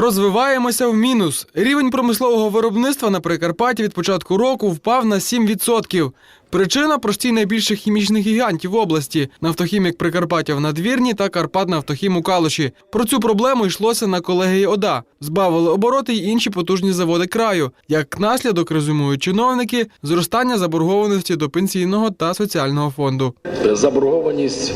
Розвиваємося в мінус. Рівень промислового виробництва на Прикарпатті від початку року впав на 7%. Причина простій найбільших хімічних гігантів області нафтохімік Прикарпаття в надвірні та Карпат Нафтохім у Калуші. Про цю проблему йшлося на колегії ОДА. Збавили обороти й інші потужні заводи краю. Як наслідок резюмують чиновники, зростання заборгованості до пенсійного та соціального фонду. заборгованість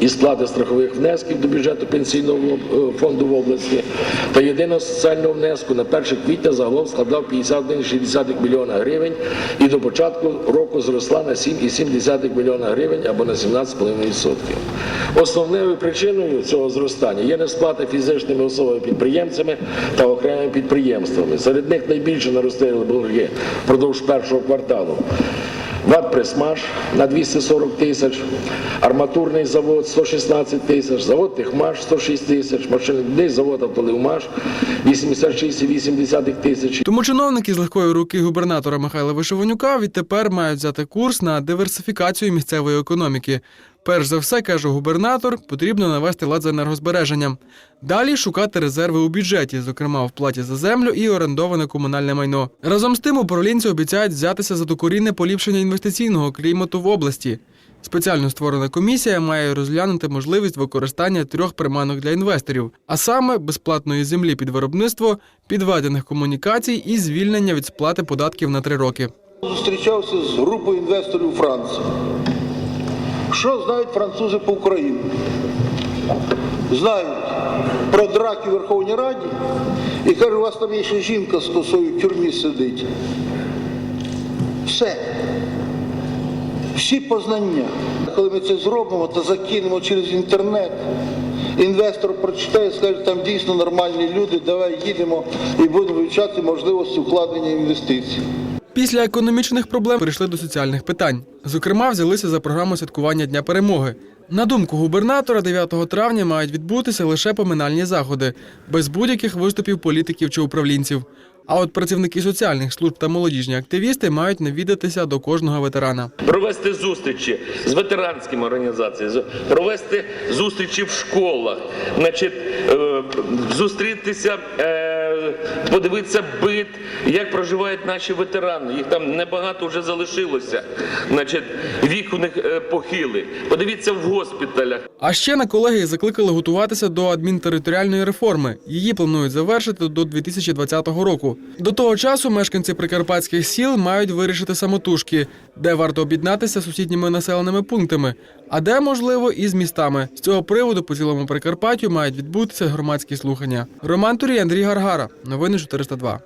і сплати страхових внесків до бюджету пенсійного е, фонду в області та єдиного соціального внеску на 1 квітня загалом складав 51,6 мільйона гривень і до початку року зросла на 7,7 мільйона гривень або на 17,5%. Основною причиною цього зростання є несплата фізичними особами підприємцями та окремими підприємствами. Серед них найбільше наростили борги впродовж першого кварталу. ВАТ «Пресмаш» на 240 тисяч, арматурний завод 116 тисяч, завод «Техмаш» 106 тисяч, машинний завод «Автоливмаш» 86,8 тисяч. Тому чиновники з легкої руки губернатора Михайла Вишивонюка відтепер мають взяти курс на диверсифікацію місцевої економіки. Перш за все, каже губернатор, потрібно навести лад з енергозбереженням. Далі шукати резерви у бюджеті, зокрема в платі за землю і орендоване комунальне майно. Разом з тим управлінці обіцяють взятися за докорінне поліпшення інвестиційного клімату в області. Спеціально створена комісія має розглянути можливість використання трьох приманок для інвесторів, а саме безплатної землі під виробництво, підведених комунікацій і звільнення від сплати податків на три роки. Зустрічався з групою інвесторів Франції. Що знають французи по Україні? Знають про драки в Верховній Раді і кажуть, у вас там є ще жінка з косою в тюрмі сидить. Все. Всі познання. Коли ми це зробимо, то закинемо через інтернет. Інвестор прочитає, скаже, там дійсно нормальні люди, давай їдемо і будемо вивчати можливості вкладення інвестицій. Після економічних проблем перейшли до соціальних питань. Зокрема, взялися за програму святкування Дня перемоги. На думку губернатора, 9 травня мають відбутися лише поминальні заходи, без будь-яких виступів політиків чи управлінців. А от працівники соціальних служб та молодіжні активісти мають навідатися до кожного ветерана. провести зустрічі з ветеранськими організаціями, провести зустрічі в школах, значить, е, зустрітися, е, подивитися бит, як проживають наші ветерани. Їх там небагато вже залишилося. Значить, вік у них е, похилий. Подивіться в госпіталях. А ще на колегії закликали готуватися до адмінтериторіальної реформи. Її планують завершити до 2020 року. До того часу мешканці прикарпатських сіл мають вирішити самотужки, де варто об'єднатися з сусідніми населеними пунктами, а де можливо і з містами. З цього приводу по цілому Прикарпаттю мають відбутися громадські слухання. Роман Турій, Андрій Гаргара. Новини 402.